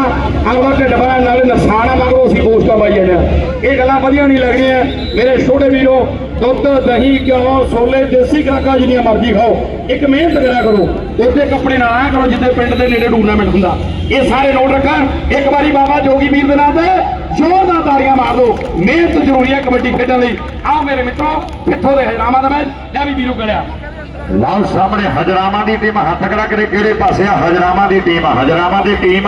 ਅਗਲਾ ਢਿੱਡ ਭਰਾ ਨਾਲੇ ਨਸਾਣਾ ਮਗਰੋਂ ਅਸੀਂ ਪੋਸਟਾਂ ਪਾਈ ਜਾਂਦੇ ਆ ਇਹ ਗੱਲਾਂ ਵਧੀਆ ਨਹੀਂ ਲੱਗਦੀਆਂ। ਮੇਰੇ ਛੋਟੇ ਵੀਰੋ, ਦੁੱਧ, ਦਹੀਂ, ਘਿਓ ਸੋਲੇ ਦੇਸੀ ਕਾਕਾ ਜਿੰਨੀਆਂ ਮਰਜ਼ੀ ਖਾਓ। ਇੱਕ ਮਿਹਨਤ ਕਰਿਆ ਕਰੋ। ਉੱਤੇ ਕੱਪੜੇ ਨਾ ਆਇਆ ਕਰੋ ਜਿੱਥੇ ਪਿੰਡ ਦੇ ਨੇੜੇ ਟੂਰਨਾਮੈਂਟ ਹੁੰਦਾ। ਇਹ ਸਾਰੇ ਨੋਟ ਰੱਖਣ। ਇੱਕ ਵਾਰੀ ਬਾਬਾ ਜੋਗੀ ਵੀਰ ਦੇ ਨਾਂ ਤੇ ਜ਼ੋਰਦਾਰ ਤਾੜੀਆਂ ਮਾਰ ਦਿਓ। ਮਿਹਨਤ ਜ਼ਰੂਰੀ ਹੈ ਕਬੱਡੀ ਖੇਡਣ ਲਈ। ਆਓ ਮੇਰੇ ਮਿੱਤਰੋ ਕਿੱਥੋਂ ਦੇ ਹਰਾਮਾ ਦਾ ਮੈਚ ਲੈ ਵੀ ਵੀਰੂ ਕਰਿਆ ਲਓ ਸਾਹਮਣੇ ਹਜਰਾਵਾਂ ਦੀ ਟੀਮ, ਹੱਥ ਖੜਾ ਕਰੇ, ਕਿਹੜੇ ਪਾਸੇ ਆ? ਹਜਰਾਵਾਂ ਦੀ ਟੀਮ ਹਜਰਾਵਾਂ ਦੀ ਟੀਮ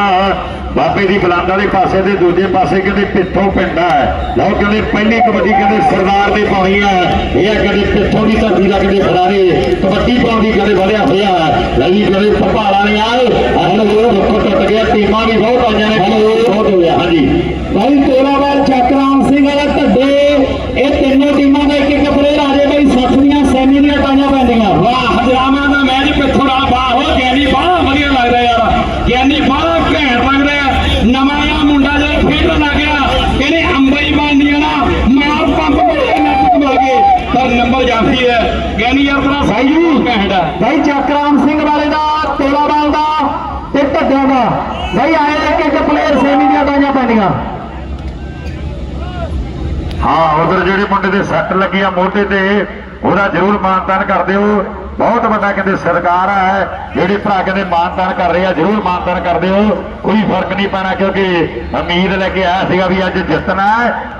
ਬਾਬੇ ਦੀ ਬਲੰਦ ਵਾਲੇ ਪਾਸੇ ਤੇ ਦੂਜੇ ਪਾਸੇ ਕਹਿੰਦੇ ਪਿੱਥੋਂ ਪਿੰਡ ਹੈ ਲਓ ਕਹਿੰਦੇ ਪਹਿਲੀ ਕਬੱਡੀ ਕਹਿੰਦੇ ਸਰਦਾਰ ਦੇ ਪਾਉਣੀ ਹੈ ਇਹ ਆ ਕਹਿੰਦੇ ਪਿੱਥੋਂ ਦੀ ਧਰਤੀ ਦਾ ਕਹਿੰਦੇ ਫਰਾਰੇ ਕਬੱਡੀ ਪਾਉਂਦੀ ਕਹਿੰਦੇ ਵਧਿਆ ਹੋਇਆ। ਹੈ ਲਈ ਕਹਿੰਦੇ ਭਪਾਲਾ ਨੇ ਆਏ ਹੁਣ ਉਹ ਰੁੱਖ ਟੁੱਟ ਗਿਆ, ਟੀਮਾਂ ਵੀ ਬਹੁਤ ਆਈਆਂ ਨੇ। ਬਹੁਤ ਹੋਇਆ ਹਾਂਜੀ। ਭਾਈ ਤੋਲਾਵਾਲ ਚੱਕਰਾਮ ਸਿੰਘ ਵਾਲਾ ਢੱਡੇ ਇਹ ਤਿੰਨੋਂ ਟੀਮਾਂ ਦਾ ਇੱਕ ਇੱਕ ਪਲੇਅਰ ਆ ਜੇ ਭਾਈ 60 ਦੀਆਂ ਸੈਮੀ ਦੀਆਂ ਟਾਈਆਂ ਪੈਂਦੀਆਂ ਵਾਹ ਹਜਰਾਮਾ ਦਾ ਮੈਚ ਪਿੱਥੋਂ ਨਾਲ ਬਾਹ ਹੋ ਗਿਆਨੀ ਬਾਹ ਵਧੀਆ ਲੱਗਦਾ ਯਾਰ ਗਿਆਨੀ ਬਾਹ ਘੈਂਟ ਲੱਗਦਾ ਹੈ। ਨਵਾਂ ਆ ਮੁੰਡਾ ਜੇ ਖੇਡਣ ਲੱਗ ਗਿਆ ਕਹਿੰਦੇ ਅੰਬਈ ਬਣਦੀਆਂ ਨਾ ਮਾਰ ਪੰਪ ਬੜੇ ਨੱਟ ਕਮਾ ਕੇ ਪਰ ਨੰਬਰ ਜਾਫੀ ਹੈ ਗਿਆਨੀ ਯਾਰ ਤੇਰਾ ਸਾਈਜ਼ ਵੀ ਘੈਂਟ ਹੈ ਭਾਈ ਚੱਕਰਾਮ ਸਿੰਘ ਵਾਲੇ ਦਾ ਤੋਲਾਵਾਲ ਦਾ ਤੇ ਢੱਡਿਆਂ ਦਾ ਭਾਈ ਆਏ ਇੱਕ ਇੱਕ ਪਲੇਅਰ ਸੈਮੀ ਦੀਆਂ ਟਾਈਆਂ ਪੈਂਦੀਆਂ ਹਾਂ, ਉਧਰ ਜਿਹੜੇ ਮੁੰਡੇ ਦੇ ਸੱਟ ਲੱਗੀ ਆ ਮੋਢੇ ਤੇ, ਉਹਦਾ ਜ਼ਰੂਰ ਮਾਨਤਾਨ ਕਰ ਦਿਓ। ਬਹੁਤ ਵੱਡਾ ਕਹਿੰਦੇ ਸਰਕਾਰ ਹੈ ਜਿਹੜੇ ਭਰਾ ਕਹਿੰਦੇ ਮਾਨਤਾਨ ਕਰ ਰਹੇ ਆ, ਜ਼ਰੂਰ ਮਾਨਤਾਨ ਕਰ ਦਿਓ ਕੋਈ ਫ਼ਰਕ ਨਹੀਂ ਪੈਣਾ, ਕਿਉਂਕਿ ਉਮੀਦ ਲੈ ਕੇ ਆਇਆ ਸੀਗਾ ਵੀ ਅੱਜ ਜਿੱਤਣਾ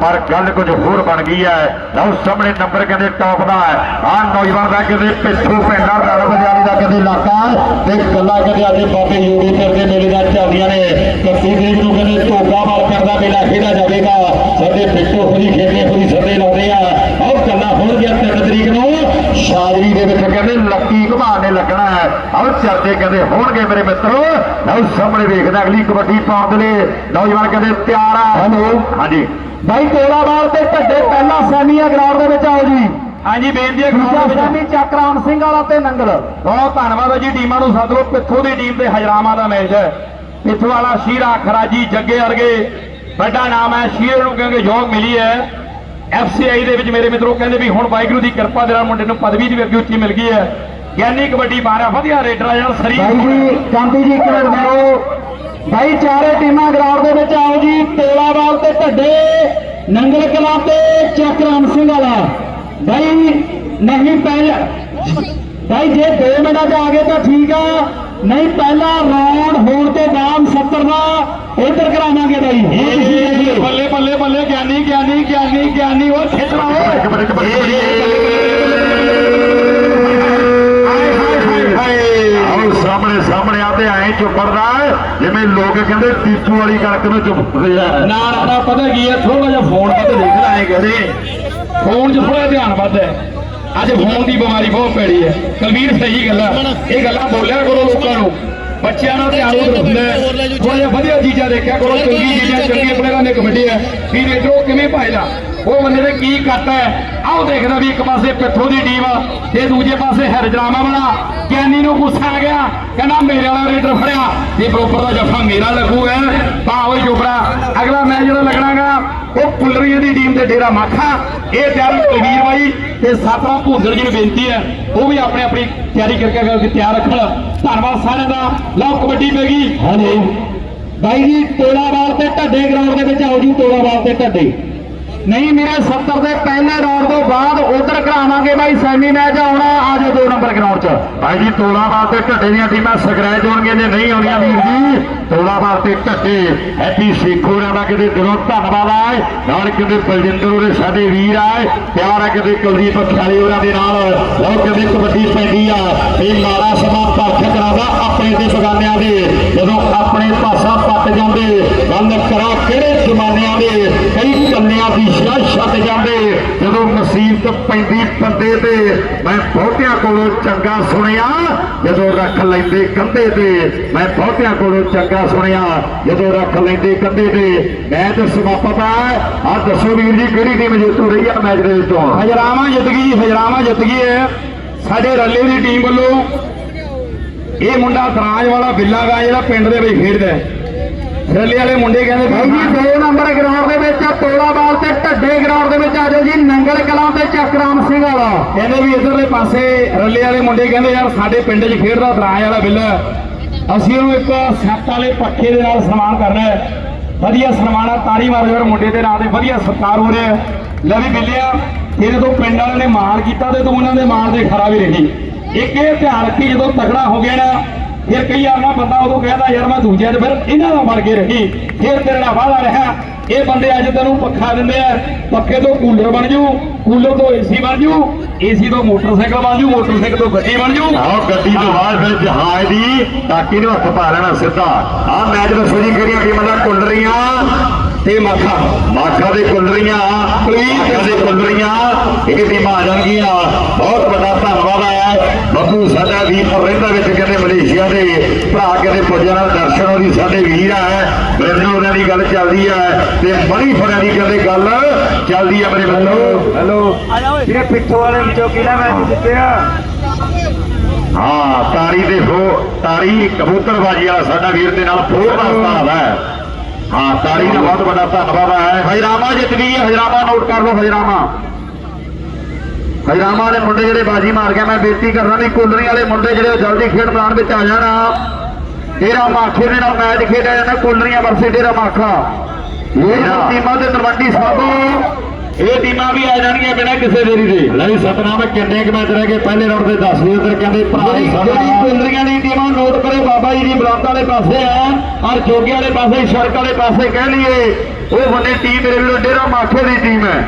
ਪਰ ਗੱਲ ਕੁਝ ਹੋਰ ਬਣ ਗਈ ਹੈ। ਲਓ, ਸਾਹਮਣੇ ਨੰਬਰ ਕਹਿੰਦੇ ਟੌਪ ਦਾ ਹੈ। ਆ ਨੌਜਵਾਨ ਦਾ ਕਹਿੰਦੇ ਪਿੱਛੋਂ ਪਿੰਡਾਂ ਦਾ ਬਜਾਰੀ ਦਾ ਕਹਿੰਦੇ ਇਲਾਕਾ ਤੇ ਗੱਲਾਂ ਕਹਿੰਦੇ ਅੱਜ ਬਾਬੇ ਯੂਡੀ ਦੇ ਮੇਲੇ ਦਾ ਚੱਲਦੀਆਂ ਨੇ। ਕੱਤੀ ਦੇਵ ਨੂੰ ਕਹਿੰਦੇ ਧੋਗਾ ਮਾਰ ਕਰਦਾ ਮੇਲਾ ਖੇਡਿਆ ਜਾਵੇਗਾ। ਸਾਡੇ ਪਿੱਛੋਂ ਖੁਦੀ ਖੇਡੇ ਖੁਦੀ ਸੱਦੇ ਲਾਉਂਦੇ ਆ। ਆਹ ਗੱਲਾਂ ਹੋਣਗੀਆਂ 3 ਤਰੀਕ ਨੂੰ। ਸ਼ਾਦਰੀ ਦੇ ਵਿੱਚ ਕਹਿੰਦੇ ਲੱਕੀ ਘੁਮਾਰ ਨੇ ਲੱਗਣਾ ਹੈ। ਆਹ ਚਰਚੇ ਕਹਿੰਦੇ ਹੋਣਗੇ ਮੇਰੇ ਮਿੱਤਰੋ। ਲਓ ਸਾਹਮਣੇ ਵੇਖਦਾ ਅਗਲੀ ਕਬੱਡੀ ਪਾਉਣ ਦੇ ਲਈ। ਨੌਜਵਾਨ ਕਹਿੰਦੇ ਤਿਆਰ ਆ। ਹੈਲੋ ਹਾਂਜੀ। ਭਾਈ ਤੋਲਾਵਾਲ ਤੇ ਢੱਡੇ ਪਹਿਲਾ ਸੈਮੀਆ ਗਰਾਊਂਡ ਦੇ ਵਿੱਚ ਆਓ ਜੀ। ਹਾਂਜੀ ਬੇਨਤੀ ਹੈ ਗਰਾਊਂਡ ਵਿੱਚ। ਸੈਮੀ ਚੱਕਰਾਮ ਸਿੰਘ ਵਾਲਾ ਤੇ ਨੰਗਲ। ਬਹੁਤ ਧੰਨਵਾਦ ਹੈ ਜੀ ਟੀਮਾਂ ਨੂੰ। ਸੱਦ ਲਓ ਪਿੱਥੋਂ ਦੀ ਟੀਮ ਤੇ ਹਜਰਾਮਾ ਦਾ ਮੈਚ ਹੈ। ਪਿੱਥੋਂ ਵਾਲਾ ਸ਼ੀਰਾ ਖਰਾਜੀ ਜੱਗੇ ਵਰਗੇ। ਵੱਡਾ ਨਾਮ ਹੈ। ਸ਼ੀਰ ਨੂੰ ਕਹਿੰਦੇ ਯੋਗ ਮਿਲੀ ਹੈ। ਐਫਸੀਆਈ ਦੇ ਵਿੱਚ ਮੇਰੇ ਮਿੱਤਰੋ ਕਹਿੰਦੇ ਵੀ ਹੁਣ ਵਾਹਿਗੁਰੂ ਦੀ ਕਿਰਪਾ ਦੇ ਨਾਲ ਮੁੰਡੇ ਨੂੰ ਪਦਵੀ ਦੀ ਵੀ ਅੱਗੇ ਉੱਚੀ ਮਿਲ ਗਈ ਹੈ। ਗਿਆਨੀ ਕਬੱਡੀ ਮਾਰਿਆ ਵਧੀਆ ਰੇਡਰ ਆ ਭਾਈ ਸਰੀਰ ਜੀ ਕਾਂਤੀ ਜੀ ਇੱਕ ਮਿੰਟ ਭਾਈ ਚਾਰੇ ਟੀਮਾਂ ਗਰਾਊਂਡ ਦੇ ਵਿੱਚ ਆਓ ਜੀ। ਤੋਲਾਵਾਲ ਤੇ ਢੱਡੇ ਨੰਗਲ ਕਲਾਂ ਤੇ ਚੱਕਰਾਮ ਸਿੰਘ ਵਾਲਾ। ਭਾਈ ਨਹੀਂ ਪਹਿਲਾ ਭਾਈ ਜੇ 2 ਮਿੰਟਾਂ 'ਚ ਆ ਗਏ ਤਾਂ ਠੀਕ ਆ। ਨਹੀਂ ਪਹਿਲਾ ਰਾਉਂਡ ਹੋਣ ਤੋਂ ਬਾਅਦ 70 ਦਾ ਉਧਰ ਕਰਾਵਾਂਗੇ ਲਿਓ। ਬੱਲੇ ਬੱਲੇ ਬੱਲੇ ਗਿਆਨੀ ਗਿਆਨੀ ਗਿਆਨੀ ਗਿਆਨੀ ਉਹ ਖੇਡਣਾ ਓਏ ਸਾਹਮਣੇ ਸਾਹਮਣੇ ਆਤੇ ਐਂ ਚੁੱਪੜਦਾ ਜਿਵੇਂ ਲੋਕ ਕਹਿੰਦੇ ਟੀਪੂ ਵਾਲੀ ਕਣਕ ਨੂੰ ਚੁੱਪਦੇ ਆ ਨਾ ਨਾ ਨਾ ਪਤਾ ਕੀ ਹੈ ਥੋੜਾ ਜਿਹਾ ਫੋਨ ਤੇ ਦੇਖ ਲਾਏ ਕਹਿੰਦੇ ਫੋਨ 'ਚ ਥੋੜਾ ਧਿਆਨ ਵੱਧ ਹੈ ਅੱਜ ਫੋਨ ਦੀ ਬਿਮਾਰੀ ਬਹੁਤ ਪੈੜੀ ਹੈ। ਕਲਵੀਰ ਸਹੀ ਗੱਲ ਹੈ ਇਹ ਗੱਲਾਂ ਬੋਲਿਆ ਕਰੋ ਲੋਕਾਂ ਨੂੰ। ਬੱਚਿਆਂ ਨਾਲ ਧਿਆਨ ਰੱਖਣਾ ਥੋੜਾ ਵਧੀਆ ਚੀਜ਼ਾਂ ਦੇਖਿਆ ਕਰੋ। ਚੰਗੀ ਚੀਜ਼ਾਂ ਚੰਗੇ ਪਲੇਅਰਾਂ ਨੇ ਕਬੱਡੀ ਹੈ। ਫਿਰ ਇਧਰੋਂ ਕਿਵੇਂ ਭਾਈਦਾ ਉਹ ਬੰਦੇ ਨੇ ਕੀ ਕਰਤਾ ਹੈ? ਆਓ ਦੇਖਦਾ ਵੀ ਇੱਕ ਪਾਸੇ ਪਿੱਥੋਂ ਦੀ ਟੀਮ ਆ ਤੇ ਦੂਜੇ ਪਾਸੇ ਹਰਜਰਾਮਾ ਵਾਲਾ। ਗਿਆਨੀ ਨੂੰ ਗੁੱਸਾ ਆ ਗਿਆ। ਕਹਿੰਦਾ ਮੇਰੇ ਵਾਲਾ ਰੇਡਰ ਫੜਿਆ। ਇਹ ਬਰੋਬਰ ਦਾ ਜੱਫਾ ਮੇਰਾ ਲੱਗੂਗਾ। ਤਾਂ ਓਏ ਚੋਪੜਾ ਅਗਲਾ ਮੈਚ ਜਿਹੜਾ ਲੱਗਣਾਗਾ ਉਹ ਪੁੱਲਰੀਆਂ ਦੀ ਟੀਮ ਤੇ ਡੇਰਾ ਮਾਖਾ ਇਹ ਤਿਆਰੀ ਕਲਵੀਰ ਬਾਈ ਤੇ ਸਾਤਰਾ ਭੁੰਦਰ ਜੀ ਨੂੰ ਬੇਨਤੀ ਹੈ ਉਹ ਵੀ ਆਪਣੇ ਆਪਣੀ ਤਿਆਰੀ ਕਰਕੇ ਕਰਕੇ ਤਿਆਰ ਰੱਖਣ। ਧੰਨਵਾਦ ਸਾਰਿਆਂ ਦਾ ਲਓ ਕਬੱਡੀ ਪੈ ਗਈ। ਹਾਂਜੀ। ਭਾਈ ਜੀ ਤੋਲਾਵਾਲ ਤੇ ਢੱਡੇ ਗਰਾਊਂਡ ਦੇ ਵਿੱਚ ਆਓ ਜੀ ਤੋਲਾਵਾਲ ਤੇ ਢੱਡੇ। ਨਹੀਂ, ਮੇਰੇ 70 ਦੇ ਪਹਿਲੇ ਰਾਉਂਡ ਤੋਂ ਬਾਅਦ ਉਧਰ ਕਰਾਵਾਂਗੇ ਭਾਈ ਸੈਮੀ ਮੈਚ ਆਉਣਾ, ਆ 2 ਨੰਬਰ ਗਰਾਊਂਡ 'ਚ। ਭਾਈ ਜੀ, ਤੋਲਾਬਾਦ ਤੇ ਢੱਡੇ ਦੀਆਂ ਟੀਮਾਂ ਸਕਰੈਚ ਹੋਣਗੀਆਂ, ਜੇ ਨਹੀਂ ਆਉਣੀਆਂ ਵੀਰ ਜੀ, ਤੋਲਾਬਾਦ ਤੇ ਢੱਡੇ ਹੈਪੀ ਸੇਖੋ ਦਾ ਕਿਤੇ ਦਿਲੋਂ ਧੰਨਵਾਦ ਆਏ, ਨਾਲ ਕਿਤੇ ਬਲਜਿੰਦਰ ਹੋਰੇ ਸਾਡੇ ਵੀਰ ਆਏ, ਪਿਆਰ ਹੈ ਕਿਤੇ ਕੁਲਦੀਪ ਖਿਆਲੀ ਹੋਰਾਂ ਦੇ ਨਾਲ। ਲਓ ਕਿਤੇ ਕਬੱਡੀ ਪੈਂਦੀ ਆ ਇਹ ਮਾੜਾ ਸਮਾਂ ਪਰਖ ਕਰਾਦਾ ਆਪਣੇ ਤੇ ਬਗਾਨਿਆਂ ਦੇ, ਜਦੋਂ ਆਪਣੇ ਭਾਸ਼ਾ ਪੱਟ ਜਾਂਦੇ। ਗੱਲ ਕਰਾਂ ਕਿਹੜੇ ਜ਼ਮਾਨਿਆਂ ਦੇ, ਕਈ ਕੰਨਿਆਂ ਦੀ ਸ਼ਾਹ ਛੱਡ ਜਾਂਦੇ ਜਦੋਂ ਮੁਸੀਬਤ ਪੈਂਦੀ ਬੰਦੇ ਤੇ, ਮੈਂ ਬਹੁਤਿਆਂ ਕੋਲੋਂ ਚੰਗਾ ਸੁਣਿਆ। ਜਦੋਂ ਰੱਖ ਲੈਂਦੇ ਕੰਧੇ ਤੇ, ਮੈਂ ਬਹੁਤਿਆਂ ਕੋਲੋਂ ਚੰਗਾ ਸੁਣਿਆ। ਜਦੋਂ ਰੱਖ ਲੈਂਦੇ ਕੰਧੇ ਤੇ ਮੈਚ ਸਮਾਪਤ ਆ ਆ ਦੱਸੋ ਵੀਰ ਜੀ, ਕਿਹੜੀ ਟੀਮ ਜੇਤੂ ਰਹੀ ਆ ਮੈਚ ਦੇ ਵਿੱਚੋਂ? ਹਜ਼ਰਾਵਾਂ ਜਿੱਤ ਗਈ ਜੀ ਹਜਰਾਵਾ ਜਿੱਤ ਗਈ ਹੈ। ਸਾਡੇ ਰੱਲੇ ਦੀ ਟੀਮ ਵੱਲੋਂ ਇਹ ਮੁੰਡਾ ਤਰਾਜ ਵਾਲਾ ਬਿੱਲਾ ਗਾ, ਜਿਹੜਾ ਪਿੰਡ ਦੇ ਵਿੱਚ ਖੇਡਦਾ ਹੈ। ਰੱਲੇ ਵਾਲੇ ਮੁੰਡੇ ਕਹਿੰਦੇ ਭਾਈ ਜੀ 2 ਨੰਬਰ ਗਰਾਊਂਡ ਦੇ ਵਿੱਚ ਤੋਲਾਵਾਲ ਤੇ ਢੱਡੇ ਗਰਾਊਂਡ ਦੇ ਵਿੱਚ ਆ ਜਾਓ ਜੀ ਨੰਗਲ ਕਲਾਂ ਤੇ ਚੱਕਰਾਮ ਸਿੰਘ ਵਾਲਾ। ਕਹਿੰਦੇ ਵੀ ਇਧਰਲੇ ਪਾਸੇ ਰੱਲੇ ਵਾਲੇ ਮੁੰਡੇ ਕਹਿੰਦੇ ਯਾਰ ਸਾਡੇ ਪਿੰਡ 'ਚ ਖੇਡਦਾ ਤਰਾਜ ਵਾਲਾ ਬਿੱਲਾ। ਅਸੀਂ ਉਹਨੂੰ ਇੱਕ ਸੱਤ ਵਾਲੇ ਪੱਖੇ ਦੇ ਨਾਲ ਸਨਮਾਨ ਕਰਨਾ ਹੈ। ਵਧੀਆ ਸਨਮਾਨ ਆ ਤਾੜੀ ਮਾਰੋ ਯਾਰ ਮੁੰਡੇ ਦੇ ਨਾਂ ਤੇ ਵਧੀਆ ਸਤਿਕਾਰ ਹੋ ਰਿਹਾ ਲੈ ਵੀ ਮਿਲਿਆ ਤੇਰੇ ਤੋਂ ਪਿੰਡ ਵਾਲਿਆਂ ਨੇ ਮਾਣ ਕੀਤਾ ਤੇ ਤੂੰ ਉਹਨਾਂ ਦੇ ਮਾਣ ਦੇ ਖਰਾ ਵੀ ਰਹੀ। ਇੱਕ ਇਹ ਧਿਆਨ ਰੱਖੀ ਜਦੋਂ ਤਕੜਾ ਹੋ ਗਿਆ ਨਾ ਫਿਰ ਕਈ ਵਾਰ ਨਾ ਬੰਦਾ ਉਦੋਂ ਕਹਿੰਦਾ ਯਾਰ ਮੈਂ ਦੂਜਿਆਂ ਦੇ ਫਿਰ ਇਹਨਾਂ ਨਾਲ ਬਣ ਕੇ ਰਹੀ। ਫਿਰ ਤੇਰੇ ਨਾਲ ਵਾਦਾ ਰਿਹਾ। ਇਹ ਬੰਦੇ ਅੱਜ ਤੈਨੂੰ ਪੱਖਾ ਦਿੰਦੇ ਆ। ਪੱਖੇ ਤੋਂ ਕੂਲਰ ਬਣ ਜੂ ਕੂਲਰ ਤੋਂ ਏਸੀ ਬਣ ਜੂ ਏਸੀ ਤੋਂ ਮੋਟਰਸਾਈਕਲ ਬਣ ਜੂ ਮੋਟਰਸਾਈਕਲ ਤੋਂ ਗੱਡੀ ਬਣ ਜੂ। ਆਹ ਗੱਡੀ ਤੋਂ ਬਾਅਦ ਫਿਰ ਜਹਾਜ਼ ਦੀ ਟਾਕੀ ਨੂੰ ਹੱਥ ਪਾ ਲੈਣਾ ਸਿੱਧਾ। ਆਹ ਮੈਚ ਦੱਸੋ ਜੀ ਕਿਹੜੀਆਂ ਟੀਮਾਂ ਦਾ ਕੁੱਲਰੀਆਂ ਤੇ ਮਾਖਾ। ਮਾਖਾ ਦੇ ਕੁੱਲਰੀਆਂ ਮਾਖਾ ਦੇ ਕੁੱਲਰੀਆਂ ਇਹ ਟੀਮਾਂ ਆ ਜਾਣਗੀਆਂ ਬਹੁਤ ਵੱਡਾ ਧੰਨਵਾਦ ਹੈ ਬੱਬੂ ਸਾਡਾ ਵੀਰ ਰਹਿੰਦਾ ਵਿੱਚ ਕਹਿੰਦੇ ਮਲੇਸ਼ੀਆ ਦੇ ਭਰਾ ਕਹਿੰਦੇ ਪੁੱਜਿਆ ਨਾਲ ਦਰਸ਼ਨ ਉਹਦੀ ਸਾਡੇ ਵੀਰ ਹੈ ਬਿਰਨੋ ਉਹਨਾਂ ਦੀ ਗੱਲ ਚੱਲਦੀ ਹੈ ਤੇ ਬੜੀ ਫੜਿਆ ਦੀ ਕਹਿੰਦੇ ਗੱਲ ਚੱਲਦੀ ਹੈ ਮੇਰੇ ਬੰਦੋ ਹੈਲੋ ਜਿਹੜੇ ਪਿੱਠੋਂ ਵਾਲੇ ਵਿੱਚੋਂ ਕਿਹੜਾ ਮੈਚ ਜਿੱਤਿਆ ਹਾਂ ਤਾਰੀ ਦੇ ਹੋ ਤਾਰੀ ਕਬੂਤਰਬਾਜੀ ਵਾਲਾ ਸਾਡਾ ਵੀਰ ਦੇ ਨਾਲ ਫੋਰ ਦਾ ਉਸਤਾਦ ਹੈ। ਹਾਂ ਤਾਰੀ ਦਾ ਬਹੁਤ ਵੱਡਾ ਧੰਨਵਾਦ ਹੈ। ਹਜਰਾਮਾ ਜਿੱਤ ਗਈ ਹੈ ਹਜਰਾਮਾ ਨੋਟ ਕਰ ਲਓ ਹਜਰਾਮਾ। ਹਜਰਾਮਾ ਵਾਲੇ ਮੁੰਡੇ ਜਿਹੜੇ ਬਾਜੀ ਮਾਰ ਗਏ ਮੈਂ ਬੇਨਤੀ ਕਰਦਾ ਵੀ ਕੁੰਡਰੀ ਵਾਲੇ ਮੁੰਡੇ ਜਿਹੜੇ ਜਲਦੀ ਖੇਡ ਮੈਦਾਨ ਵਿੱਚ ਆ ਜਾਣਾ। ਡੇਰਾ ਮਾਖੇ ਦੇ ਨਾਲ ਮੈਚ ਖੇਡਿਆ ਜਾਂਦਾ ਕੁੰਡਰੀਆਂ ਵਰਸੇ ਡੇਰਾ ਮਾਖਾ। ਇਹ ਟੀਮਾਂ ਦੇ ਤਲਵੰਡੀ ਸਾਬੋ। ਇਹ ਟੀਮਾਂ ਵੀ ਆ ਜਾਣਗੀਆਂ ਬਿਨਾਂ ਕਿਸੇ ਦੇਰੀ ਦੇ ਲਈ ਸਤਨਾਮ ਕਿੰਨੇ ਕੁ ਮੈਚ ਰਹਿ ਗਏ? ਪਹਿਲੇ ਰਾਊਂਡ ਦੇ 10 ਵੀ ਉਧਰ ਕਹਿੰਦੇ ਭਰਾ ਜਿਹੜੀ ਕੁੰਡਰੀਆਂ ਦੀ ਟੀਮਾਂ ਨੋਟ ਕਰੋ ਬਾਬਾ ਜੀ ਦੀ ਬਰਾਤ ਵਾਲੇ ਪਾਸੇ ਆ ਔਰ ਜੋਗੀ ਵਾਲੇ ਪਾਸੇ ਸੜਕ ਵਾਲੇ ਪਾਸੇ ਕਹਿ ਲਈਏ ਉਹ ਬੰਨੇ ਟੀਮ ਮੇਰੇ ਵੀਰੋ ਡੇਰਾ ਮਾਖੇ ਦੀ ਟੀਮ ਹੈ।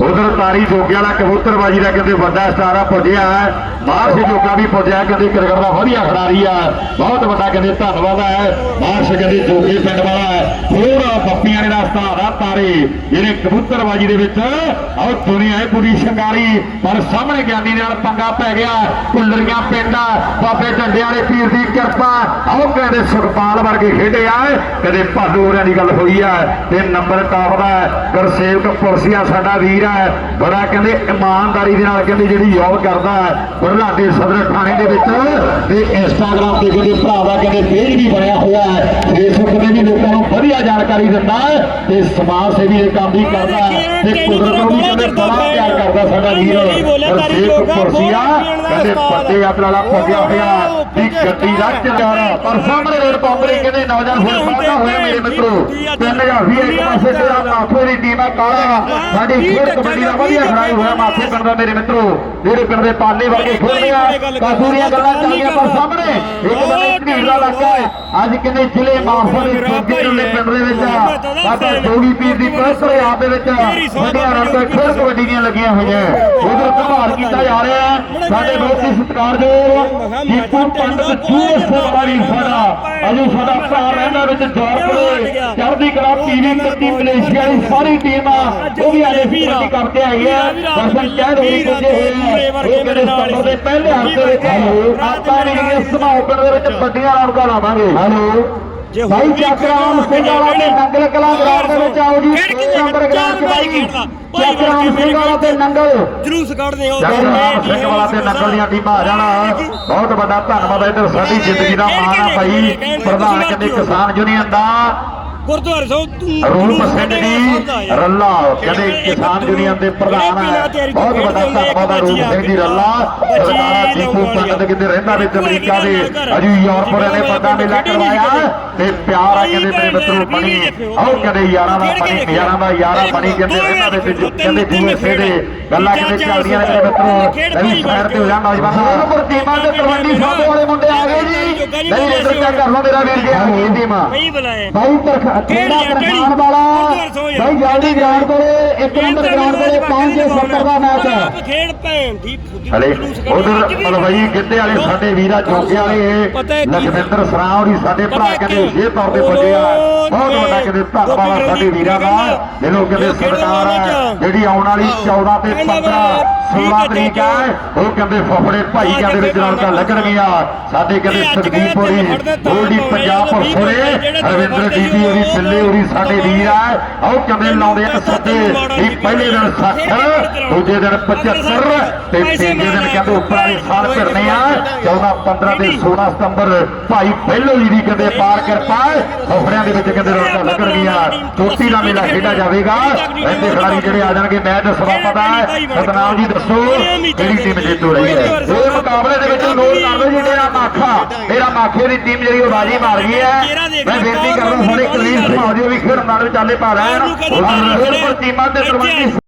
ਉਧਰ ਤਾਰੀ ਜੋਗੇ ਵਾਲਾ ਕਬੂਤਰਬਾਜੀ ਦਾ ਕਹਿੰਦੇ ਵੱਡਾ ਸਟਾਰਾ ਪੁੱਜਿਆ ਹੈ। ਬਾਹਰ ਜੋਗਾ ਵੀ ਪੁੱਜਿਆ ਕਹਿੰਦੇ ਕ੍ਰਿਕਟ ਦਾ ਵਧੀਆ ਖਿਡਾਰੀ ਆ। ਬਹੁਤ ਵੱਡਾ ਕਹਿੰਦੇ ਧੰਨਵਾਦ ਹੈ। ਬਾਹਰ ਕਹਿੰਦੇ ਜੋਗੇ ਪਿੰਡ ਵਾਲਾ ਹੈ। ਥੋੜਾ ਪੱਪੀਆਂ ਦੇ ਰਸਤਾ ਦਾ ਤਾਰੇ ਜਿਹੜੇ ਕਬੂਤਰਬਾਜੀ ਦੇ ਵਿੱਚ ਆਹ ਦੁਨੀਆ ਹੈ ਪੂਰੀ ਸ਼ਿੰਗਾਰੀ ਪਰ ਸਾਹਮਣੇ ਗਿਆਨੀ ਨਾਲ ਪੰਗਾ ਪੈ ਗਿਆ। ਕੁੱਲਰੀਆਂ ਪਿੰਡ ਆ, ਬਾਬੇ ਝੰਡੇ ਵਾਲੇ ਪੀਰ ਦੀ ਕਿਰਪਾ। ਆਹ ਕਹਿੰਦੇ ਸੁਖਪਾਲ ਵਰਗੇ ਖੇਡੇ ਆ। ਕਦੇ ਭਾਦੂ ਹੋਰਿਆਂ ਦੀ ਗੱਲ ਹੋਈ ਆ। ਤੇ ਨੰਬਰ ਟਾਪ ਦਾ ਗੁਰਸੇਵਕ ਪੁਰਸੀਆ ਸਾਡਾ ਵੀਰ ਹੈ। ਬੜਾ ਕਹਿੰਦੇ ਇਮਾਨਦਾਰੀ ਦੇ ਨਾਲ ਕਹਿੰਦੇ ਜਿਹੜੀ ਜੌਬ ਕਰਦਾ ਹੈ ਬਰਲਾਡੇ ਸਦਰ ਥਾਣੇ ਦੇ ਵਿੱਚ। ਤੇ ਇੰਸਟਾਗ੍ਰਾਮ ਤੇ ਕਹਿੰਦੇ ਭਰਾ ਦਾ ਕਹਿੰਦੇ ਪੇਜ ਵੀ ਬਣਿਆ ਹੋਇਆ ਹੈ। ਫੇਸਬੁੱਕ ਤੇ ਵੀ ਲੋਕਾਂ ਨੂੰ ਵਧੀਆ ਜਾਣਕਾਰੀ ਦਿੰਦਾ ਹੈ ਤੇ ਸਮਾਜ ਸੇਵੀ ਦੇ ਕੰਮ ਵੀ ਕਰਦਾ ਹੈ। ਤੇ ਕੁਦਰਤ ਨੂੰ ਵੀ ਕਹਿੰਦੇ ਬੜਾ ਪਿਆਰ ਕਰਦਾ ਸਾਡਾ ਵੀਰ। ਗੁਰਸੇਵਕ ਪੁਰਸੀਆ ਕਹਿੰਦੇ ਪੱਤੇ ਆਪਣਾ ਪੱਗਿਆ ਹੋਇਆ। ਵੀ ਗੱਡੀ ਦਾ ਚਲਾਰਾ ਪਰ ਸਾਹਮਣੇ ਰੇਡ ਪਾਉਂਦੇ ਕਹਿੰਦੇ ਨੌਜਵਾਨ ਹੁਣ ਵਾਧਾ ਹੋਇਆ ਮੇਰੇ ਮਿੱਤਰੋ। 3020 ਇੱਕ ਪਾਸੇ ਤੇਰਾ ਮਾਥੋ ਦੀ ਟੀਮ ਕਾਲਾ। ਸਾਡੀ ਖੇਡ ਕਬੱਡੀ ਦਾ ਵਧੀਆ ਖਿਡਾਰੀ ਹੋਇਆ ਮਾਫ਼ੀ ਕਰਦਾ ਮੇਰੇ ਮਿੱਤਰੋ। ਜਿਹੜੇ ਪਿੰਡ ਦੇ ਪਾਲੇ ਵਰਗੇ ਖੇਡਦੇ ਆ। ਕਾਸੂਰੀਆਂ ਗੱਲਾਂ ਚੱਲੀਆਂ ਪਰ ਸਾਹਮਣੇ ਇੱਕ ਬੰਦੇ ਦਾ ਇਲਾਕਾ ਹੈ। ਅੱਜ ਕਿੰਨੇ ਜ਼ਿਲ੍ਹੇ ਮਾਨਸਾ ਦੇ ਪਿੰਡ ਦੇ ਵਿੱਚ ਬਾਬਾ ਜੋਗੀ ਪੀਰ ਦੀ ਪ੍ਰਸਰ ਆਪ ਦੇ ਵਿੱਚ ਵੱਡੀਆਂ ਰਣ ਤੇ ਖੇਡ ਕਬੱਡੀ ਦੀਆਂ ਲੱਗੀਆਂ ਹੋਈਆਂ। ਉਧਰ ਪ੍ਰਭਾਵ ਕੀਤਾ ਜਾ ਰਿਹਾ ਹੈ। ਸਾਡੇ ਬਹੁਤ ਹੀ ਸਤਿਕਾਰਯੋਗ ਦੀਪੂ ਪੰਡਤ ਜੂਸ ਸਵਾਰੀ ਸਾਡਾ ਅਜੂ ਸਾਡਾ ਭਰਾ ਰਹਿੰਦਾ ਵਿੱਚ ਜੋਰਪੁਰੇ ਚੜ੍ਹਦੀ ਕਲਾ ਟੀਵੀ ਕੱਤੀ ਮਲੇਸ਼ੀਆ ਦੀ ਸਾਰੀ ਟੀਮ ਆ। ਉਹ ਵੀ ਆਲੇ ਕਬੱਡੀ ਕਰਕੇ ਆਈ ਹੈ ਦਰਸ਼ਨ ਕਹਿ ਰਹੀ ਪੁੱਜੇ ਹੋਏ ਆ ਇਹ ਕਿਹੜੇ ਸਤੰਬਰ ਦੇ ਪਹਿਲੇ ਹਫ਼ਤੇ ਵਿੱਚ ਆਪਾਂ ਵੀ ਇਸ ਸਮਾਉ ਪਿੰਡ ਦੇ ਵਿੱਚ ਵੱਡੀਆਂ ਰੌਣਕਾਂ ਲਾਵਾਂਗੇ ਹੈਲੋ। ਭਾਈ ਚੱਕਰਾਮ ਸਿੰਘ ਵਾਲਾ ਤੇ ਨੰਗਲ ਕਲਾ ਗਰਾਊਂਡ ਦੇ ਵਿੱਚ ਆਓ ਜੀ। ਤੀਹ ਨੰਬਰ ਗਰਾਊਂਡ 'ਚ ਬਾਈ ਚੱਕਰਾਮ ਸਿੰਘ ਵਾਲਾ ਤੇ ਨੰਗਲ। ਜਲੂਸ ਕੱਢਦੇ ਹੋ ਜਗਰਾਮ ਸਿੰਘ ਵਾਲਾ ਤੇ ਨਕਲ ਦੀਆਂ ਟੀਮਾਂ ਆ ਜਾਣਾ। ਬਹੁਤ ਵੱਡਾ ਧੰਨਵਾਦ ਹੈ ਇੱਧਰ ਸਾਡੀ ਜ਼ਿੰਦਗੀ ਦਾ ਮਾਣ ਆ ਭਾਈ। ਪ੍ਰਧਾਨ ਕਹਿੰਦੇ ਕਿਸਾਨ ਯੂਨੀਅਨ ਦਾ ਗੁਰਦੁਆਰੇ ਸਾਹਿਬ ਤੂੰ ਰੂਪ ਸਿੰਘ ਜੀ ਰੱਲਾ ਕਹਿੰਦੇ ਕਿਸਾਨ ਯੂਨੀਅਨ ਦੇ ਪ੍ਰਧਾਨ ਹੈ ਬਹੁਤ ਵੱਡਾ ਧੰਨਵਾਦ ਹੈ ਰੂਪ ਸਿੰਘ ਜੀ ਰੱਲਾ ਸਰਦਾਰਾ ਦੀਪੂ ਪੰਡਤ ਕਿਤੇ ਰਹਿੰਦਾ ਵਿੱਚ ਅਮਰੀਕਾ ਦੇ ਅਜੂ ਯੂਰਪ ਨੇ ਵੱਡਾ ਮੇਲਾ ਕਰਵਾਇਆ ਤੇ ਪਿਆਰ ਆ ਕਹਿੰਦੇ ਮੇਰੇ ਮਿੱਤਰੋ ਬਣੀ ਆਓ ਕਹਿੰਦੇ ਯਾਰਾਂ ਦਾ ਬਣੀ ਯਾਰਾਂ ਦਾ ਯਾਰਾ ਬਣੀ ਕਹਿੰਦੇ ਰਹਿੰਦਾ ਦੇ ਵਿੱਚ ਕਹਿੰਦੇ ਯੂਐਸਏ ਦੇ ਗੱਲਾਂ ਕਹਿੰਦੇ ਚੱਲਦੀਆਂ ਨੇ ਮੇਰੇ ਮਿੱਤਰੋ? ਨਵੀਂ ਸਾਈਡ ਤੇ ਹੋ ਜਾ ਨੌਜਵਾਨ ਨੰਬਰ ਟੀਮਾਂ ਦੇ ਤਲਵੰਡੀ ਸਾਬੋ ਵਾਲੇ ਮੁੰਡੇ ਆ ਗਏ ਜੀ ਨਹੀਂ ਇੱਧਰ ਚੈੱਕ ਕਰ ਲਓ ਮੇਰਾ ਵੀਰ ਗਿਆ ਇਹ ਟੀਮਾਂ ਨਹੀਂ ਬੁਲਾਏ ਭਾਈ ਤਰਖਾ ਖੇੜਾ ਤਰਖਾਨ ਵਾਲਾ ਭਾਈ ਜਲਦੀ ਗਰਾਊਂਡ ਕੋਲੇ ਇੱਕ ਨੰਬਰ ਗਰਾਊਂਡ ਕੋਲੇ 570 ਦਾ ਮੈਚ ਹੈ। ਆਪ ਖੇਡ ਭੈਣ ਦੀ ਫੁੱਦੀ ਹਲੇ ਜਲੂਸ ਕੱਢ ਉਧਰ ਕੇ ਮਲਵਈ ਗਿੱਧੇ ਵਾਲੇ ਸਾਡੇ ਵੀਰਾ ਵਾਲੇ ਲਖਵਿੰਦਰ ਸਰਾਂ ਹੋਰੀ ਸਾਡੇ ਭਰਾ ਕਹਿੰਦੇ ਇਹ ਤੌਰ ਤੇ ਪੁੱਜੇ ਆ। ਬਹੁਤ ਵੱਡਾ ਕਹਿੰਦੇ ਧੰਨਵਾਦ ਸਾਡੇ ਵੀਰਾਂ ਦਾ। ਜਿਹਨੂੰ ਕਹਿੰਦੇ ਸਰਕਾਰ ਹੈ ਜਿਹੜੀ ਆਉਣ ਵਾਲੀ 14 ਤੇ 15 16 ਤਰੀਕ ਹੈ। ਉਹ ਕਹਿੰਦੇ ਫਫੜੇ ਭਾਈ ਕਹਿੰਦੇ ਵਿੱਚ ਰੌਣਕਾਂ ਲੱਗਣਗੀਆਂ। ਸਾਡੇ ਕਹਿੰਦੇ ਸੁਖਦੀਪ ਹੋਰੀ ਗੋਲਡੀ ਪੰਜਾਬ ਪੁਰਸੋਰੇ ਰਵਿੰਦਰ ਡੀਪੀ ਹੋਰੀ ਪਿੱਲੇ ਹੋਰੀ ਸਾਡੇ ਵੀਰ ਆ। ਉਹ ਕਹਿੰਦੇ ਲਾਉਂਦੇ ਆ ਸੱਦੇ ਵੀ ਪਹਿਲੇ ਦਿਨ 60 ਦੂਜੇ ਦਿਨ 75 ਤੇ ਤੀਜੇ ਦਿਨ ਕਹਿੰਦੇ ਉੱਪਰ ਵਾਲੇ ਸਾਲ ਫਿਰਨੇ ਆ। 14 15 ਤੇ 16 ਸਤੰਬਰ ਭਾਈ ਪਹਿਲੋ ਜੀ ਦੀ ਕਹਿੰਦੇ ਪਾਰ ਕਿਰਪਾ ਫਫੜਿਆਂ ਦੇ ਵਿੱਚ ਕਹਿੰਦੇ ਰੌਣਕਾਂ ਲੱਗਣਗੀਆਂ। ਚੋਟੀ ਦਾ ਮੇਲਾ ਖੇਡਿਆ ਜਾਵੇਗਾ। ਰਹਿੰਦੇ ਖਿਡਾਰੀ ਜਿਹੜੇ ਆ ਜਾਣਗੇ ਮੈਚ ਸਮਾਪਤ ਹੈ। ਸਤਨਾਮ ਜੀ ਦੱਸੋ ਕਿਹੜੀ ਟੀਮ ਜੇਤੂ ਰਹੀ ਹੈ? ਇਹ ਮੁਕਾਬਲੇ ਦੇ ਵਿੱਚ ਨੋਟ ਕਰ ਲਓ ਜੀ ਮੇਰਾ ਮਾਖਾ। ਮੇਰਾ ਮਾਖੇ ਦੀ ਟੀਮ ਜਿਹੜੀ ਉਹ ਬਾਜੀ ਮਾਰ ਗਈ ਹੈ। ਮੈਂ ਬੇਨਤੀ ਕਰਦਾ ਸਾਰੇ ਕਲੀਨ ਸਮਾਜ ਵੀ ਖੇਡ ਮੈਦਾਨ ਵਿੱਚ ਆਲੇ ਪਾ ਰਹੇ ਹਨ ਔਰ ਟੀਮਾਂ ਦੇ ਸਰਬੰਧੀ